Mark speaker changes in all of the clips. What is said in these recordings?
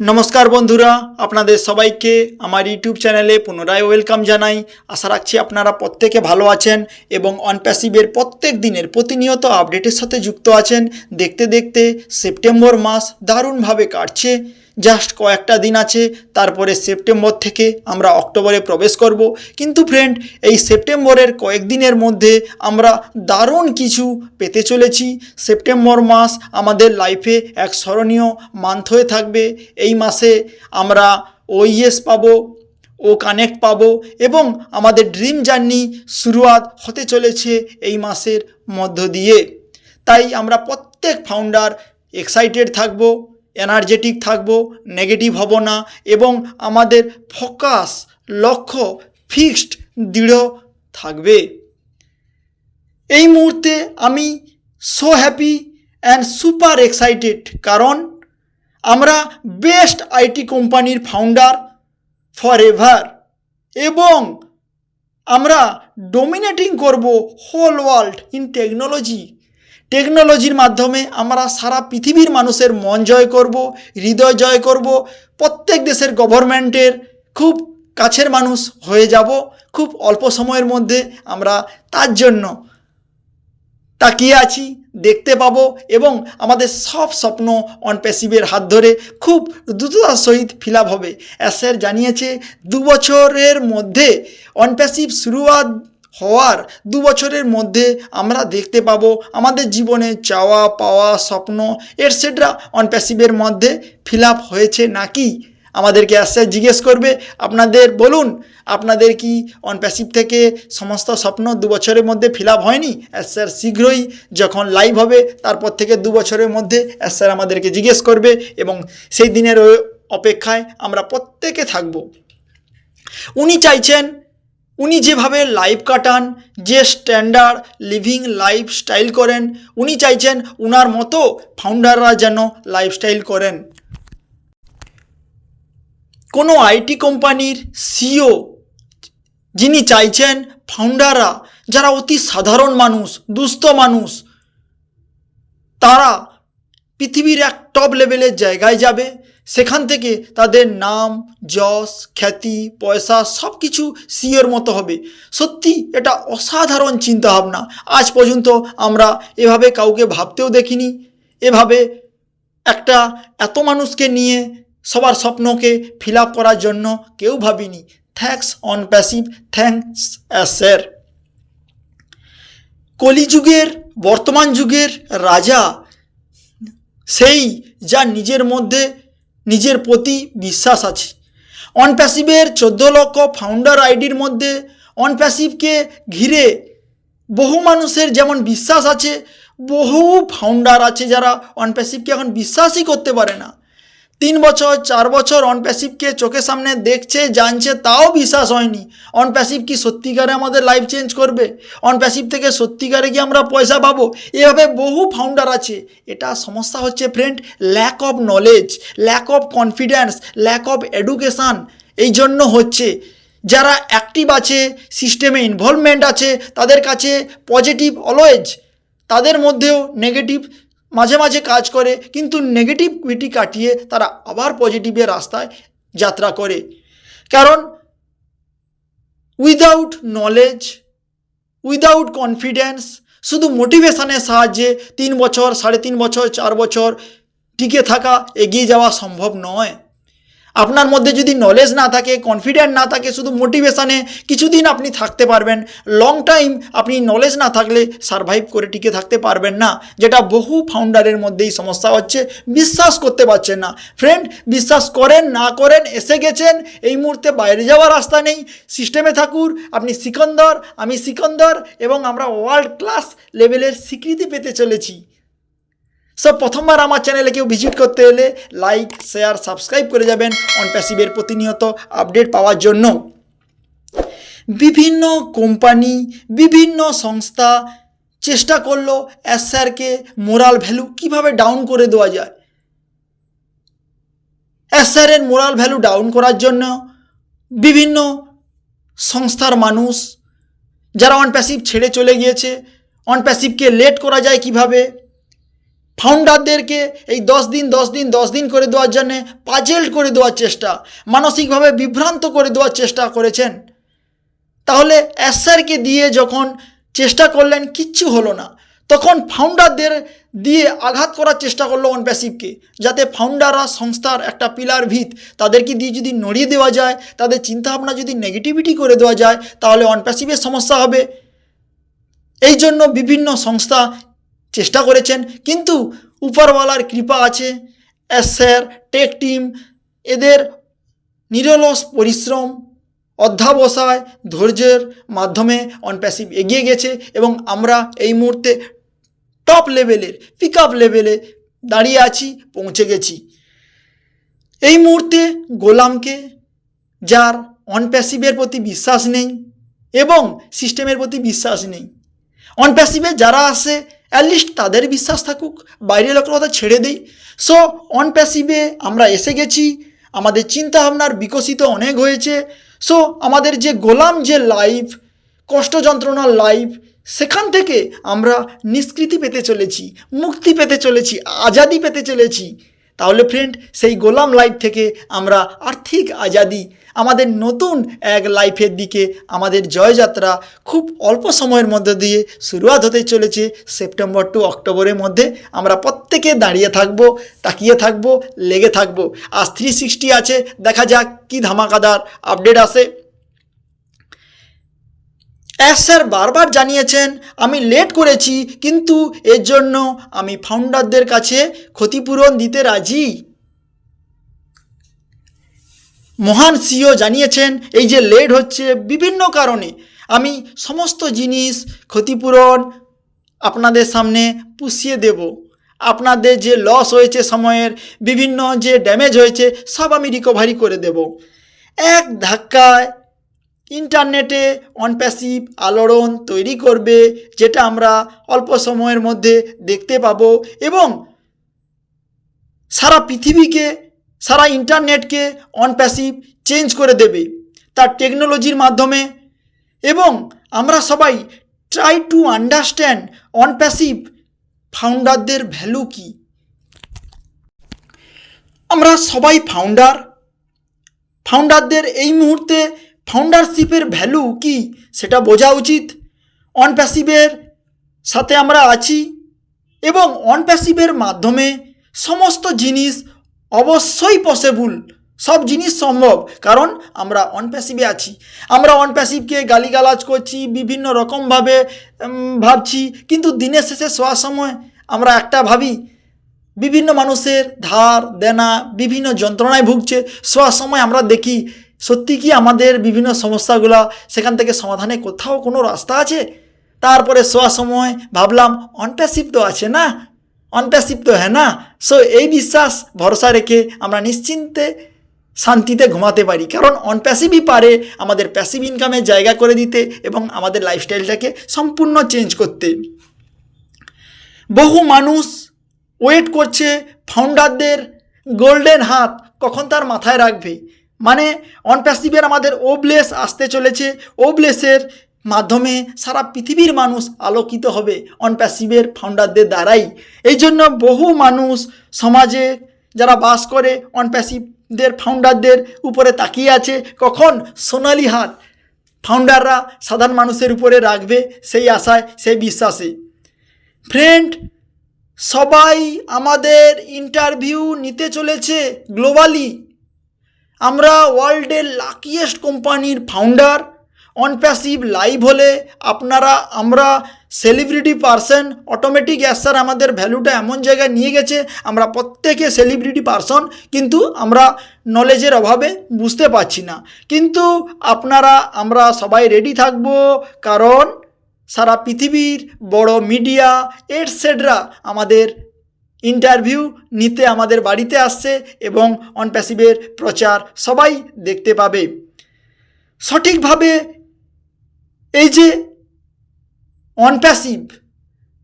Speaker 1: নমস্কার বন্ধুরা, আপনাদের সবাইকে আমার ইউটিউব চ্যানেলে পুনরায় ওয়েলকাম জানাই। আশা রাখছি আপনারা প্রত্যেকে ভালো আছেন এবং অনপ্যাসিভের প্রত্যেক দিনের প্রতিনিয়ত আপডেটের সাথে যুক্ত আছেন। দেখতে দেখতে সেপ্টেম্বর মাস দারুণভাবে কাটছে। জাস্ট কয়েকটা দিন আছে, তারপরে সেপ্টেম্বর থেকে আমরা অক্টোবরে প্রবেশ করব। কিন্তু ফ্রেন্ড এই সেপ্টেম্বরের কয়েকদিনের মধ্যে আমরা দারুণ কিছু পেতে চলেছি। সেপ্টেম্বর মাস আমাদের লাইফে এক স্মরণীয় মান্থ হয়ে থাকবে। এই মাসে আমরা ওইএস পাবো, ও কানেক্ট পাবো এবং আমাদের ড্রিম জার্নি শুরুয়াত হতে চলেছে এই মাসের মধ্য দিয়ে। তাই আমরা প্রত্যেক ফাউন্ডার এক্সাইটেড থাকব। এনার্জেটিক থাকব নেগেটিভ হব না এবং আমাদের ফোকাস লক্ষ্য ফিক্সড দৃঢ় থাকবে। এই মুহূর্তে আমি so happy and super excited কারণ আমরা বেস্ট আইটি কোম্পানির ফাউন্ডার ফর এভার এবং আমরা ডোমিনেটিং করব হোল ওয়ার্ল্ড ইন টেকনোলজি টেকনোলজির মাধ্যমে আমরা সারা পৃথিবীর মানুষের মন জয় করব, হৃদয় জয় করব। প্রত্যেক দেশের গভর্নমেন্টের খুব কাছের মানুষ হয়ে যাব। খুব অল্প সময়ের মধ্যে আমরা তার জন্য তাকিয়ে আছি, দেখতে পাবো এবং আমাদের সব স্বপ্ন অনপ্যাসিভের হাত ধরে খুব দ্রুততার সহিত ফিল হবে। অ্যাসের জানিয়েছে, দু বছরের মধ্যে অনপ্যাসিভ শুরুয়াত হওয়ার দু বছরের মধ্যে আমরা দেখতে পাবো আমাদের জীবনে চাওয়া, পাওয়া, স্বপ্ন এটসেট্রা অনপ্যাসিভের মধ্যে ফিল হয়েছে নাকি? আমাদেরকে আসছে, জিজ্ঞেস করবে। আপনাদের বলুন, আপনাদের কি অনপ্যাসিভ থেকে সমস্ত স্বপ্ন দু বছরের মধ্যে ফিল আপ হয়নি? স্যার শীঘ্রই যখন লাইভ হবে, তারপর থেকে দু বছরের মধ্যে স্যার আমাদেরকে জিজ্ঞেস করবে এবং সেই দিনের অপেক্ষায় আমরা প্রত্যেকে থাকব। উনি চাইছেন উনি যেভাবে লাইফ কাটান, যে স্ট্যান্ডার্ড লিভিং লাইফ স্টাইল করেন, উনি চাইছেন উনার মতো ফাউন্ডাররা যেন লাইফস্টাইল করেন। কোনো আইটি কোম্পানির সিও যিনি চাইছেন ফাউন্ডাররা যারা অতি সাধারণ মানুষ, দুস্থ মানুষ, তারা পৃথিবীর এক টপ লেভেলের জায়গায় যাবে সেখান থেকে তাদের নাম, যশ, খ্যাতি, পয়সা সব কিছু সিওর মতো হবে। সত্যি এটা অসাধারণ চিন্তাভাবনা। আজ পর্যন্ত আমরা এভাবে কাউকে ভাবতেও দেখিনি। এভাবে একটা এত মানুষকে নিয়ে সবার স্বপ্নকে ফিল করার জন্য কেউ ভাবিনি। Thanks OnPassive thanks sir কলিযুগের, বর্তমান যুগের রাজা, সেই যা নিজের মধ্যে নিজের প্রতি বিশ্বাস আছে। অনপ্যাসিভের চোদ্দ লক্ষ ফাউন্ডার আইডির মধ্যে অনপ্যাসিভকে ঘিরে বহু মানুষের যেমন বিশ্বাস আছে, বহু ফাউন্ডার আছে যারা অনপ্যাসিভকে এখন বিশ্বাসই করতে পারে না। তিন বছর, চার বছর অনপ্যাসিভকে চোখের সামনে দেখছে, জানছে, তাও বিশ্বাস হয়নি। অনপ্যাসিভ কি সত্যিকারে আমাদের লাইফ চেঞ্জ করবে? অনপ্যাসিভ থেকে সত্যিকারে কি আমরা পয়সা পাবো? এভাবে বহু ফাউন্ডার আছে। এটা সমস্যা হচ্ছে friend lack of knowledge lack of confidence lack of education এই জন্য হচ্ছে। যারা অ্যাক্টিভ আছে সিস্টেমে ইনভলভমেন্ট আছে, তাদের কাছে পজিটিভ অলওয়েজ তাদের মধ্যেও নেগেটিভ মাঝে মাঝে কাজ করে, কিন্তু নেগেটিভিটি কাটিয়ে তারা আবার পজিটিভের রাস্তায় যাত্রা করে। কারণ উইদাউট নলেজ উইদাউট কনফিডেন্স শুধু মোটিভেশনের সাহায্যে তিন বছর, সাড়ে তিন বছর, চার বছর টিকে থাকা, এগিয়ে যাওয়া সম্ভব নয়। আপনার মধ্যে যদি নলেজ না থাকে কনফিডেন্ট না থাকে, শুধু মোটিভেশানে কিছুদিন আপনি থাকতে পারবেন। লং টাইম আপনি নলেজ না থাকলে সারভাইভ করে টিকে থাকতে পারবেন না। যেটা বহু ফাউন্ডারের মধ্যেই সমস্যা হচ্ছে। বিশ্বাস করতে পারছেন না। ফ্রেন্ড বিশ্বাস করেন, না করেন, এসে গেছেন, এই মুহূর্তে বাইরে যাওয়ার রাস্তা নেই। সিস্টেমে থাকুন, আপনি সিকন্দর, আমি সিকন্দর, এবং আমরা ওয়ার্ল্ড ক্লাস লেভেলের স্বীকৃতি পেতে চলেছি। সব প্রথমবার আমার চ্যানেলে কেউ ভিজিট করতে এলে লাইক শেয়ার সাবস্ক্রাইব করে যাবেন অন প্যাসিভের প্রতিনিয়ত আপডেট পাওয়ার জন্য। বিভিন্ন কোম্পানি বিভিন্ন সংস্থা চেষ্টা করল অ্যাসারকে মোরাল ভ্যালু কীভাবে ডাউন করে দেওয়া যায়। অ্যাসারের মোরাল ভ্যালু ডাউন করার জন্য বিভিন্ন সংস্থার মানুষ, যারা অন প্যাসিভ ছেড়ে চলে গিয়েছে অন প্যাসিভকে লেট করা যায় কীভাবে ফাউন্ডারদেরকে এই দশ দিন দশ দিন দশ দিন করে দেওয়ার জন্যে পাজেল করে দেওয়ার চেষ্টা, মানসিকভাবে বিভ্রান্ত করে দেওয়ার চেষ্টা করেছেন। তাহলে এসআরকে দিয়ে যখন চেষ্টা করলেন, কিচ্ছু হলো না। তখন ফাউন্ডারদের দিয়ে আঘাত করার চেষ্টা করল অন প্যাসিভকে যাতে ফাউন্ডাররা সংস্থার একটা পিলার ভিত, তাদেরকে দিয়ে যদি নড়িয়ে দেওয়া যায়, তাদের চিন্তাভাবনা যদি নেগেটিভিটি করে দেওয়া যায়, তাহলে অন প্যাসিভের সমস্যা হবে। এই জন্য বিভিন্ন সংস্থা চেষ্টা করেছেন, কিন্তু উপরওয়ালার কৃপা আছে। এসআর টেক টিম, এদের নিরলস পরিশ্রম, অধ্যাবসায়, ধৈর্যের মাধ্যমে অনপ্যাসিভ এগিয়ে গেছে এবং আমরা এই মুহূর্তে টপ লেভেলের পিক আপ লেভেলে দাঁড়িয়ে আছি, পৌঁছে গেছি। এই মুহূর্তে গোলামকে, যার অনপ্যাসিভের প্রতি বিশ্বাস নেই এবং সিস্টেমের প্রতি বিশ্বাস নেই। অনপ্যাসিভে যারা আসে অ্যাটলিস্ট তাদের বিশ্বাস থাকুক, বাইরের লোকের কথা ছেড়ে দেই। সো অনপ্যাসিভে আমরা এসে গেছি। আমাদের চিন্তা ভাবনার বিকশিত অনেক হয়েছে। সো আমাদের যে গোলাম যে লাইফ কষ্ট যন্ত্রণার লাইফ সেখান থেকে আমরা নিষ্কৃতি পেতে চলেছি, মুক্তি পেতে চলেছি, আজাদি পেতে চলেছি। তাহলে ফ্রেন্ড সেই গোলাম লাইফ থেকে আমরা আর্থিক আজাদি আমাদের নতুন এক লাইফের দিকে, আমাদের জয়যাত্রা খুব অল্প সময়ের মধ্যে দিয়ে শুরুয়াত হতে চলেছে। সেপ্টেম্বর টু অক্টোবরের মধ্যে আমরা প্রত্যেকে দাঁড়িয়ে থাকব, তাকিয়ে থাকব, লেগে থাকব। আজ থ্রি সিক্সটি আছে, দেখা যাক কী ধামাকাদার আপডেট আসে। অ্যাস স্যার বারবার জানিয়েছেন, আমি লেট করেছি, কিন্তু এর জন্য আমি ফাউন্ডারদের কাছে ক্ষতিপূরণ দিতে রাজি। মহান সিও জানিয়েছেন, এই যে লেট হচ্ছে বিভিন্ন কারণে। আমি সমস্ত জিনিস ক্ষতিপূরণ আপনাদের সামনে পুষিয়ে দেব। আপনাদের যে লস হয়েছে সময়ের, বিভিন্ন যে ড্যামেজ হয়েছে, সব আমি রিকভারি করে দেব। এক ধাক্কায় ইন্টারনেটে অনপ্যাসিভ আলোড়ন তৈরি করবে, যেটা আমরা অল্প সময়ের মধ্যে দেখতে পাবো এবং সারা পৃথিবীকে সারা ইন্টারনেটকে অনপ্যাসিভ চেঞ্জ করে দেবে তার টেকনোলজির মাধ্যমে। এবং আমরা সবাই ট্রাই টু আন্ডারস্ট্যান্ড অনপ্যাসিভ ফাউন্ডারদের ভ্যালু কি? আমরা সবাই ফাউন্ডার ফাউন্ডারদের এই মুহূর্তে ফাউন্ডারশিপের ভ্যালু কি সেটা বোঝা উচিত। অনপ্যাসিভের সাথে আমরা আছি। এবং অনপ্যাসিভের মাধ্যমে সমস্ত জিনিস অবশ্যই পসিবল সব জিনিস সম্ভব। কারণ আমরা অনপ্যাসিভে আছি। আমরা অনপ্যাসিভকে গালিগালাজ করছি, বিভিন্ন রকমভাবে ভাবছি। কিন্তু দিনের শেষে শোয়ার সময় আমরা একটা ভাবি, বিভিন্ন মানুষের ধার, দেনা, বিভিন্ন যন্ত্রণায় ভুগছে। শোয়ার সময় আমরা দেখি, সত্যি কি আমাদের বিভিন্ন সমস্যাগুলো সেখান থেকে সমাধানে কোথাও কোনো রাস্তা আছে? তারপরে শোয়ার সময় ভাবলাম অনপ্যাসিভ তো আছে না? অনপ্যাসিভ তো হ্যাঁ না। সো এই বিশ্বাস, ভরসা রেখে আমরা নিশ্চিন্তে শান্তিতে ঘুমাতে পারি। কারণ অনপ্যাসিভই পারে আমাদের প্যাসিভ ইনকামের জায়গা করে দিতে এবং আমাদের লাইফস্টাইলটাকে সম্পূর্ণ চেঞ্জ করতে। বহু মানুষ ওয়েট করছে ফাউন্ডারদের গোল্ডেন হাত কখন তার মাথায় রাখবে? মানে অনপ্যাসিভের আমাদের ওবলেস আসতে চলেছে। ওবলেসের মাধ্যমে সারা পৃথিবীর মানুষ আলোকিত হবে অনপ্যাসিভের ফাউন্ডারদের দ্বারাই। এই জন্য বহু মানুষ সমাজে যারা বাস করে অনপ্যাসিভদের ফাউন্ডারদের উপরে তাকিয়ে আছে, কখন সোনালি হাত ফাউন্ডাররা সাধারণ মানুষের উপরে রাখবে সেই আশায়, সেই বিশ্বাসে। ফ্রেন্ড সবাই আমাদের ইন্টারভিউ নিতে চলেছে গ্লোবালি আমরা ওয়ার্ল্ডের লাকিয়েস্ট কোম্পানির ফাউন্ডার অনপ্যাসিভ লাইভ হলে আপনারা, আমরা সেলিব্রিটি পারসন অটোমেটিক অ্যাসার আমাদের ভ্যালুটা এমন জায়গায় নিয়ে গেছে, আমরা প্রত্যেকে সেলিব্রিটি পারসন কিন্তু আমরা নলেজের অভাবে বুঝতে পারছি না। কিন্তু আপনারা, আমরা সবাই রেডি থাকব, কারণ সারা পৃথিবীর বড় মিডিয়া এটসেট্রা আমাদের ইন্টারভিউ নিতে আমাদের বাড়িতে আসছে এবং অনপ্যাসিভের প্রচার সবাই দেখতে পাবে। সঠিকভাবে এই যে অনপ্যাসিভ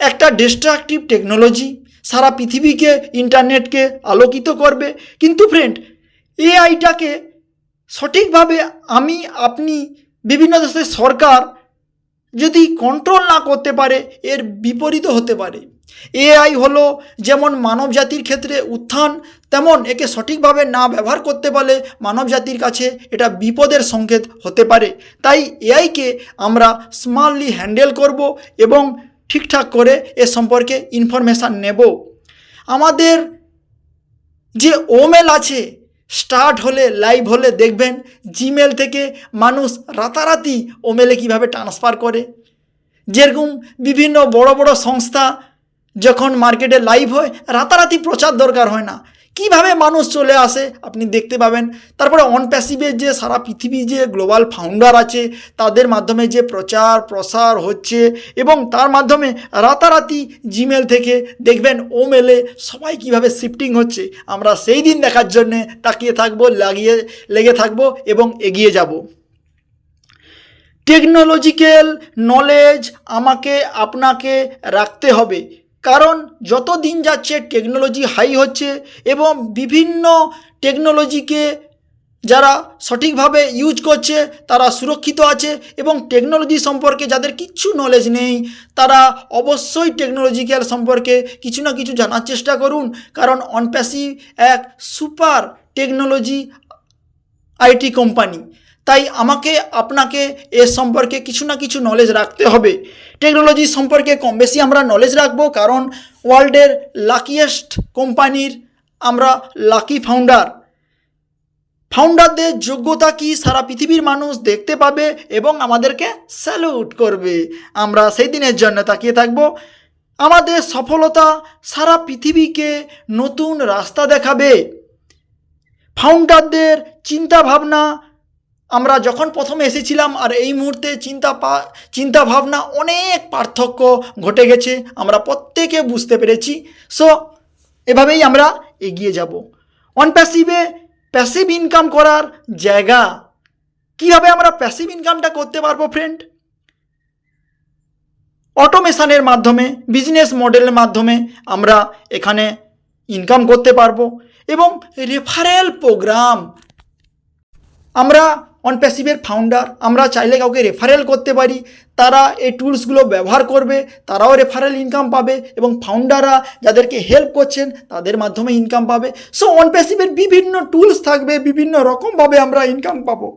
Speaker 1: একটা ডিস্ট্রাকটিভ টেকনোলজি সারা পৃথিবীকে, ইন্টারনেটকে আলোকিত করবে। কিন্তু ফ্রেন্ড এআইটাকে সঠিকভাবে আমি, আপনি, বিভিন্ন দেশের সরকার যদি কন্ট্রোল না করতে পারে, এর বিপরীত হতে পারে। এআই হলো যেমন মানব জাতির ক্ষেত্রে উত্থান, তেমন একে সঠিকভাবে না ব্যবহার করতে পারলে মানব জাতির কাছে এটা বিপদের সংকেত হতে পারে। তাই এআইকে আমরা স্মার্টলি হ্যান্ডেল করব এবং ঠিকঠাক করে এ সম্পর্কে ইনফরমেশান নেব। আমাদের যে ওমেল আছে, স্টার্ট হলে, লাইভ হলে দেখবেন জিমেল থেকে মানুষ রাতারাতি ওমেলে কীভাবে ট্রান্সফার করে। যেরকম বিভিন্ন বড় বড় সংস্থা যখন মার্কেটে লাইভ হয়, রাতারাতি প্রচার দরকার হয় না। কীভাবে মানুষ চলে আসে, আপনি দেখতে পাবেন। তারপরে অন প্যাসিভের যে সারা পৃথিবী যে গ্লোবাল ফাউন্ডার আছে, তাদের মাধ্যমে যে প্রচার, প্রসার হচ্ছে এবং তার মাধ্যমে রাতারাতি জিমেল থেকে দেখবেন ও মেলে সবাই কীভাবে শিফটিং হচ্ছে। আমরা সেই দিন দেখার জন্যে তাকিয়ে থাকব, লাগিয়ে, লেগে থাকব এবং এগিয়ে যাব। টেকনোলজিক্যাল নলেজ আমাকে, আপনাকে রাখতে হবে। কারণ যত দিন যাচ্ছে টেকনোলজি হাই হচ্ছে এবং বিভিন্ন টেকনোলজিকে যারা সঠিকভাবে ইউজ করছে, তারা সুরক্ষিত আছে এবং টেকনোলজি সম্পর্কে যাদের কিচ্ছু নলেজ নেই, তারা অবশ্যই টেকনোলজিক্যাল সম্পর্কে কিছু না কিছু জানার চেষ্টা করুন। কারণ অনপ্যাসি এক সুপার টেকনোলজি আইটি কোম্পানি তাই আমাকে, আপনাকে এ সম্পর্কে কিছু না কিছু নলেজ রাখতে হবে। টেকনোলজি সম্পর্কে কম বেশি আমরা নলেজ রাখব, কারণ ওয়ার্ল্ডের লাকিয়েস্ট কোম্পানির আমরা লাকি ফাউন্ডার ফাউন্ডারদের যোগ্যতা কি সারা পৃথিবীর মানুষ দেখতে পাবে এবং আমাদেরকে স্যালুট করবে। আমরা সেই দিনের জন্য তাকিয়ে থাকব। আমাদের সফলতা সারা পৃথিবীকে নতুন রাস্তা দেখাবে। ফাউন্ডারদের চিন্তা ভাবনা আমরা যখন প্রথমে এসেছিলাম আর এই মুহূর্তে চিন্তা পা, চিন্তা ভাবনা অনেক পার্থক্য ঘটে গেছে, আমরা প্রত্যেকে বুঝতে পেরেছি। সো এভাবেই আমরা এগিয়ে যাব। অন প্যাসিভে প্যাসিভ ইনকাম করার জায়গা, কীভাবে আমরা প্যাসিভ ইনকামটা করতে পারব ফ্রেন্ড অটোমেশনের মাধ্যমে বিজনেস মডেলের মাধ্যমে আমরা এখানে ইনকাম করতে পারব। এবং রেফারেল প্রোগ্রাম আমরা অনপ্যাসিভের ফাউন্ডার আমরা চাইলে কাউকে রেফারেল করতে পারি। তারা এই টুলসগুলো ব্যবহার করবে, তারাও রেফারেল ইনকাম পাবে এবং ফাউন্ডাররা যাদেরকে হেল্প করছেন, তাদের মাধ্যমে ইনকাম পাবে। সো অনপ্যাসিভের বিভিন্ন টুলস থাকবে, বিভিন্ন রকমভাবে আমরা ইনকাম পাবো।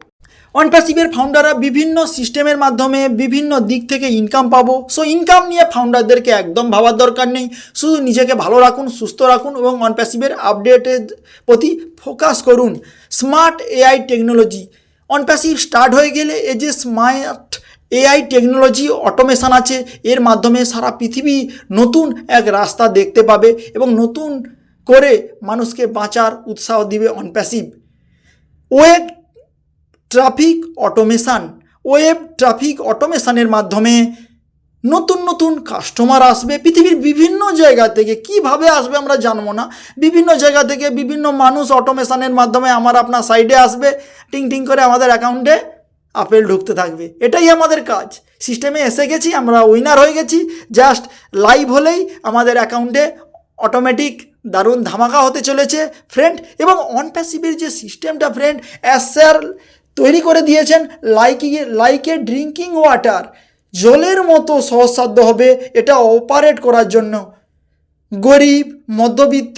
Speaker 1: অনপ্যাসিভের ফাউন্ডাররা বিভিন্ন সিস্টেমের মাধ্যমে বিভিন্ন দিক থেকে ইনকাম পাবো। সো ইনকাম নিয়ে ফাউন্ডারদেরকে একদম ভাবার দরকার নেই। শুধু নিজেকে ভালো রাখুন, সুস্থ রাখুন এবং অনপ্যাসিভের আপডেটের প্রতি ফোকাস করুন। Smart AI technology OnPassive start হয়ে গেলে এই যে স্মার্ট এআই টেকনোলজি অটোমেশান আছে, এর মাধ্যমে সারা পৃথিবী নতুন এক রাস্তা দেখতে পাবে এবং নতুন করে মানুষকে বাঁচার উৎসাহ দিবে OnPassive web traffic automation web traffic অটোমেশানের মাধ্যমে নতুন নতুন কাস্টমার আসবে, পৃথিবীর বিভিন্ন জায়গা থেকে, কীভাবে আসবে আমরা জানব না। বিভিন্ন জায়গা থেকে বিভিন্ন মানুষ অটোমেশানের মাধ্যমে আমার আপনার সাইডে আসবে, টিং টিং করে আমাদের অ্যাকাউন্টে আপেল ঢুকতে থাকবে। এটাই আমাদের কাজ। সিস্টেমে এসে গেছি, আমরা উইনার হয়ে গেছি। জাস্ট লাইভ হলেই আমাদের অ্যাকাউন্টে অটোমেটিক দারুণ ধামাকা হতে চলেছে ফ্রেন্ড এবং অন প্যাসিভের যে সিস্টেমটা ফ্রেন্ড অ্যাজ স্যার তৈরি করে দিয়েছেন লাইকি লাইকে ড্রিঙ্কিং ওয়াটার জলের মতো সহজসাধ্য হবে এটা অপারেট করার জন্য। গরিব, মধ্যবিত্ত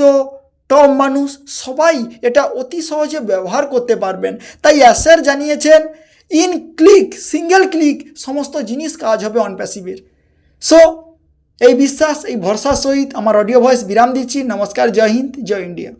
Speaker 1: টপ মানুষ সবাই এটা অতি সহজে ব্যবহার করতে পারবেন। তাই অ্যাসার জানিয়েছেন, ইন ক্লিক, সিঙ্গেল ক্লিক, সমস্ত জিনিস কাজ হবে অনপ্যাসিভের সো এই বিশ্বাস, এই ভরসার সহিত আমার অডিও ভয়েস বিরাম দিচ্ছি। নমস্কার, জয় হিন্দ, জয় ইন্ডিয়া।